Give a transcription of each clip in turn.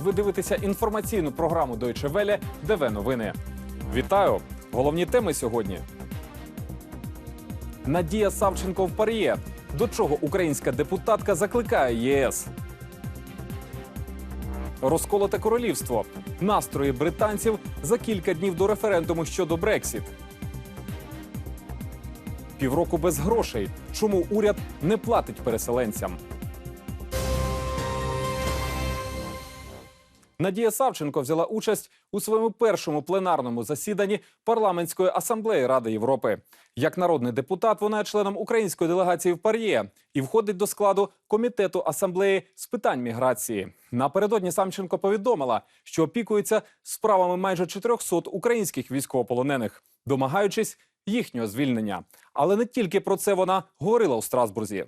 Ви дивитеся інформаційну програму Deutsche Welle ДВ Новини. Вітаю! Головні теми сьогодні. Надія Савченко в пар'є. До чого українська депутатка закликає ЄС? Розколоте королівство. Настрої британців за кілька днів до референдуму щодо Брексіт. Півроку без грошей. Чому уряд не платить переселенцям? Надія Савченко взяла участь у своєму першому пленарному засіданні парламентської асамблеї Ради Європи. Як народний депутат, вона є членом української делегації в Пар'є і входить до складу комітету асамблеї з питань міграції. Напередодні Самченко повідомила, що опікується справами майже 400 українських військовополонених, домагаючись їхнього звільнення. Але не тільки про це вона говорила у Страсбурзі.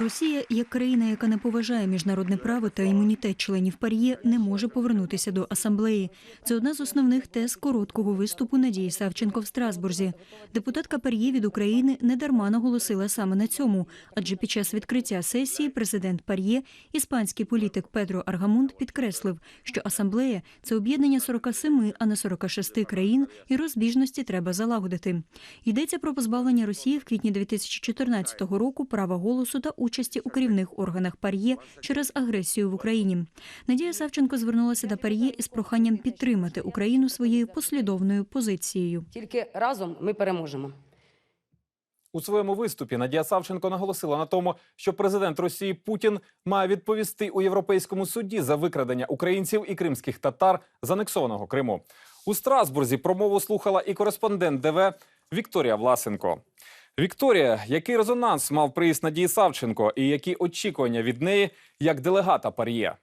Росія, як країна, яка не поважає міжнародне право та імунітет членів пар'є, не може повернутися до асамблеї. Це одна з основних тез короткого виступу Надії Савченко в Страсбурзі. Депутатка пар'є від України недарма наголосила саме на цьому, адже під час відкриття сесії президент пар'є, іспанський політик Педро Аргамунд підкреслив, що асамблея це об'єднання 47, а не 46 країн, і розбіжності треба залагодити. Йдеться про позбавлення Росії в квітні 2014 року права голосу та участі у керівних органах пар'є через агресію в Україні. Надія Савченко звернулася до пар'є із проханням підтримати Україну своєю послідовною позицією. Тільки разом ми переможемо. У своєму виступі Надія Савченко наголосила на тому, що президент Росії Путін має відповісти у Європейському суді за викрадення українців і кримських татар з анексованого Криму. У Страсбурзі промову слухала і кореспондент ДВ Вікторія Власенко. Вікторія, який резонанс мав приїзд Надії Савченко і які очікування від неї як делегата Пар'є?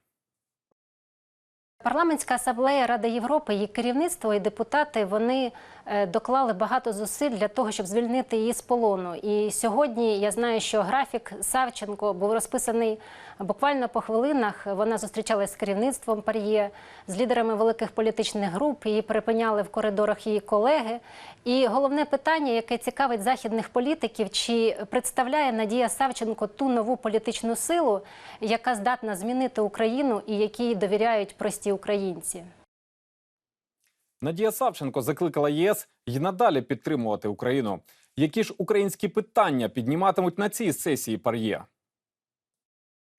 Парламентська асамблея Ради Європи, її керівництво і депутати вони е, доклали багато зусиль для того, щоб звільнити її з полону. І сьогодні я знаю, що графік Савченко був розписаний буквально по хвилинах. Вона зустрічалась з керівництвом Пар'є, з лідерами великих політичних груп. Її перепиняли в коридорах її колеги. І головне питання, яке цікавить західних політиків, чи представляє Надія Савченко ту нову політичну силу, яка здатна змінити Україну і якій довіряють прості українці. Надія Савченко закликала ЄС й надалі підтримувати Україну. Які ж українські питання підніматимуть на цій сесії Пар'є?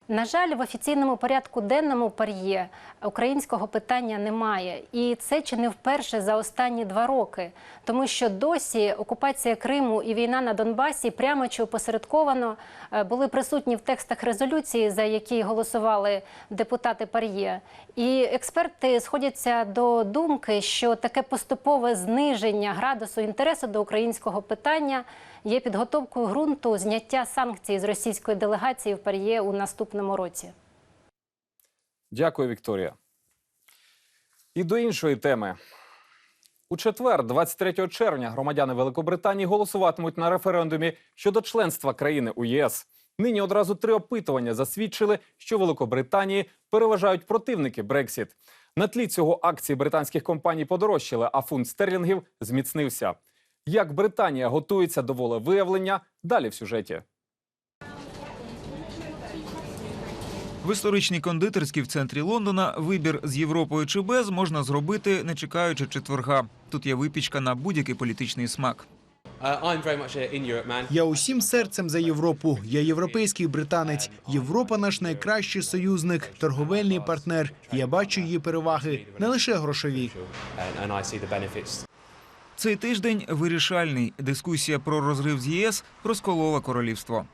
На жаль, в офіційному порядку денному пар'є українського питання немає, і це чи не вперше за останні два роки, тому що досі окупація Криму і війна на Донбасі прямо чи опосередковано були присутні в текстах резолюції, за які голосували депутати пар'є. І експерти сходяться до думки, що таке поступове зниження градусу інтересу до українського питання є підготовкою ґрунту зняття санкцій з російської делегації в Пар'є у наступному році. Дякую, Вікторія. І до іншої теми. У четвер, 23 червня, громадяни Великобританії голосуватимуть на референдумі щодо членства країни у ЄС. Нині одразу три опитування засвідчили, що Великобританії переважають противники Брексіт. На тлі цього акції британських компаній подорожчали, а фунт стерлінгів зміцнився. Як Британія готується до волевиявлення? Далі в сюжеті. В історичній кондитерській в центрі Лондона вибір з Європою чи без можна зробити, не чекаючи четверга. Тут є випічка на будь-який політичний смак. Uh, man. Я усім серцем за Європу. Я європейський британець. Європа наш найкращий союзник, торговельний партнер. Я бачу її переваги не лише грошові. Цей тиждень вирішальний. Дискусія про розрив з ЄС розколола королівство.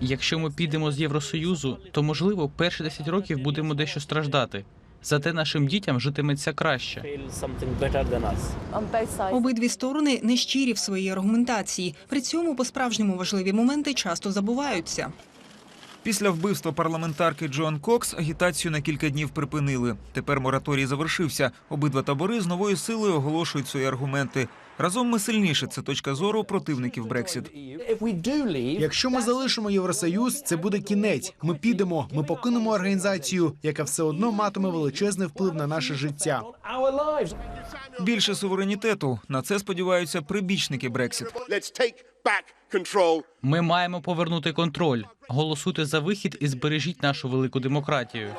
Якщо ми підемо з Євросоюзу, то можливо перші 10 років будемо дещо страждати. Зате нашим дітям житиметься краще. Обидві сторони нещирі в своїй аргументації. При цьому по-справжньому важливі моменти часто забуваються. Після вбивства парламентарки Джоан Кокс агітацію на кілька днів припинили. Тепер мораторій завершився. Обидва табори з новою силою оголошують свої аргументи. Разом ми сильніше. Це точка зору противників Брексіт. Якщо ми залишимо Євросоюз, це буде кінець. Ми підемо, ми покинемо організацію, яка все одно матиме величезний вплив на наше життя. Більше суверенітету на це сподіваються прибічники Брексіт. Ми маємо повернути контроль. Голосуйте за вихід і збережіть нашу велику демократію.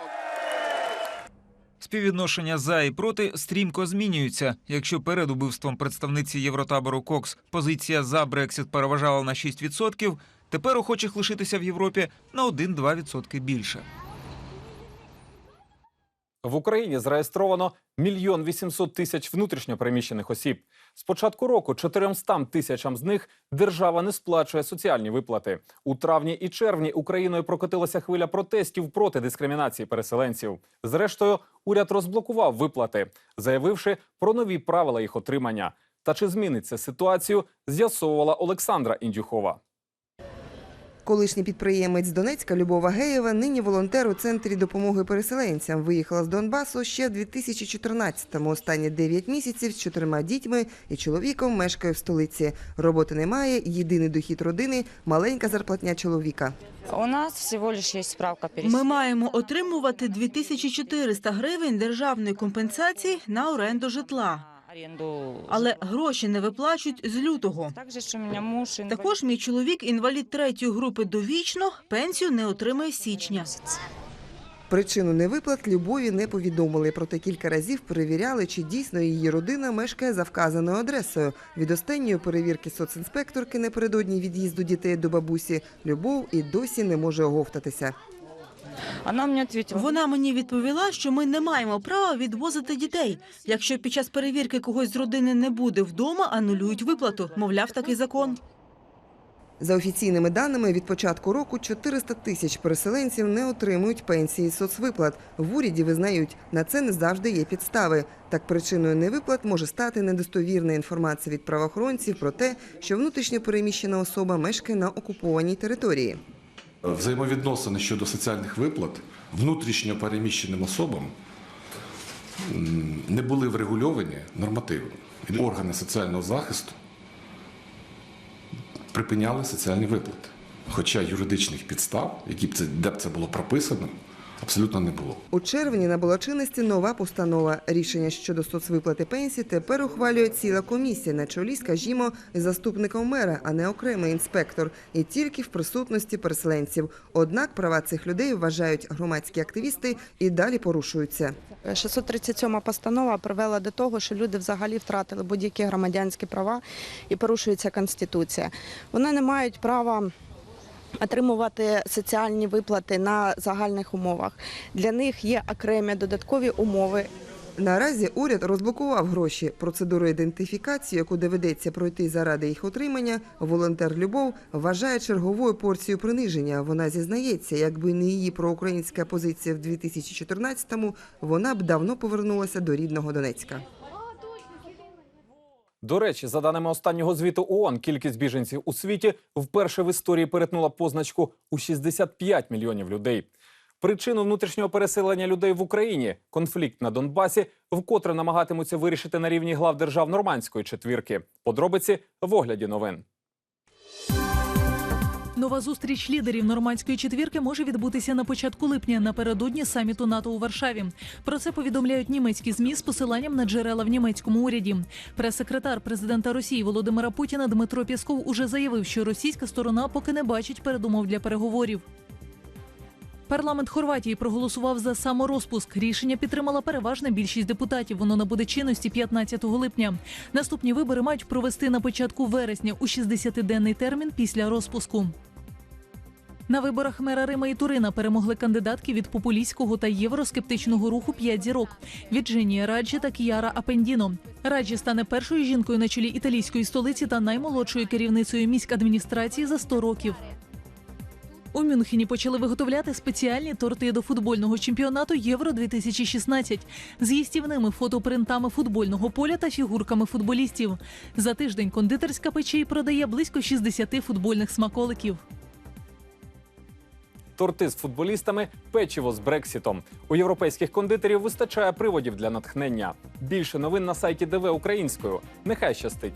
Співвідношення за і проти стрімко змінюються. Якщо перед убивством представниці Євротабору Кокс позиція за Брексіт переважала на 6%, тепер охочих лишитися в Європі на 1-2% більше. В Україні зареєстровано мільйон 800 тисяч внутрішньопереміщених осіб. З початку року 400 тисячам з них держава не сплачує соціальні виплати. У травні і червні Україною прокотилася хвиля протестів проти дискримінації переселенців. Зрештою, уряд розблокував виплати, заявивши про нові правила їх отримання. Та чи зміниться ситуацію, з'ясовувала Олександра Індюхова. Колишній підприємець Донецька Любов Агеєва нині волонтер у центрі допомоги переселенцям. Виїхала з Донбасу ще в 2014-му. Останні 9 місяців з чотирма дітьми і чоловіком мешкає в столиці. Роботи немає. Єдиний дохід родини маленька зарплатня чоловіка. У нас всего лишь есть справка Ми маємо отримувати 2400 гривень державної компенсації на оренду житла. Але гроші не виплачують з лютого. Також мій чоловік інвалід третьої групи довічно, пенсію не отримає з січня. Причину невиплат Любові не повідомили, проте кілька разів перевіряли, чи дійсно її родина мешкає за вказаною адресою. Від останньої перевірки соцінспекторки напередодні від'їзду дітей до бабусі Любов і досі не може оговтатися. Она мне ответила. Вона мені відповіла, що ми не маємо права відвозити дітей. Якщо під час перевірки когось з родини не буде вдома, анулюють виплату. Мовляв, такий закон. За офіційними даними, від початку року 400 тисяч переселенців не отримують пенсії соцвиплат. В уряді визнають, на це не завжди є підстави. Так причиною невиплат може стати недостовірна інформація від правоохоронців про те, що внутрішньо переміщена особа мешкає на окупованій території. Взаємовідносини щодо соціальних виплат внутрішньо переміщеним особам не були врегульовані нормативно. Органи соціального захисту припиняли соціальні виплати. Хоча юридичних підстав, які б це, де б це було прописано, абсолютно не було. У червні набула чинності нова постанова. Рішення щодо соцвиплати пенсії тепер ухвалює ціла комісія на чолі, скажімо, заступником мера, а не окремий інспектор, і тільки в присутності переселенців. Однак права цих людей вважають громадські активісти і далі порушуються. 637 постанова привела до того, що люди взагалі втратили будь-які громадянські права і порушується конституція. Вони не мають права. Отримувати соціальні виплати на загальних умовах для них є окремі додаткові умови. Наразі уряд розблокував гроші. Процедуру ідентифікації, яку доведеться пройти заради їх отримання, волонтер Любов вважає черговою порцією приниження. Вона зізнається, якби не її проукраїнська позиція в 2014-му, вона б давно повернулася до рідного Донецька. До речі, за даними останнього звіту ООН, кількість біженців у світі вперше в історії перетнула позначку у 65 мільйонів людей. Причину внутрішнього переселення людей в Україні конфлікт на Донбасі вкотре намагатимуться вирішити на рівні глав держав нормандської четвірки. Подробиці в огляді новин. Нова зустріч лідерів нормандської четвірки може відбутися на початку липня напередодні саміту НАТО у Варшаві. Про це повідомляють німецькі змі з посиланням на джерела в німецькому уряді. Прес-секретар президента Росії Володимира Путіна Дмитро Пєсков уже заявив, що російська сторона поки не бачить передумов для переговорів. Парламент Хорватії проголосував за саморозпуск. Рішення підтримала переважна більшість депутатів. Воно набуде чинності 15 липня. Наступні вибори мають провести на початку вересня у 60-денний термін після розпуску. На виборах мера Рима і Турина перемогли кандидатки від популістського та євроскептичного руху «П'ять зірок» Вірджинія Раджі та Кіяра Апендіно. Раджі стане першою жінкою на чолі італійської столиці та наймолодшою керівницею міськадміністрації за 100 років. У Мюнхені почали виготовляти спеціальні торти до футбольного чемпіонату Євро 2016 з їстівними фотопринтами футбольного поля та фігурками футболістів. За тиждень кондитерська печей продає близько 60 футбольних смаколиків. Торти з футболістами, печиво з Брексітом. У європейських кондитерів вистачає приводів для натхнення. Більше новин на сайті ДВ українською. Нехай щастить.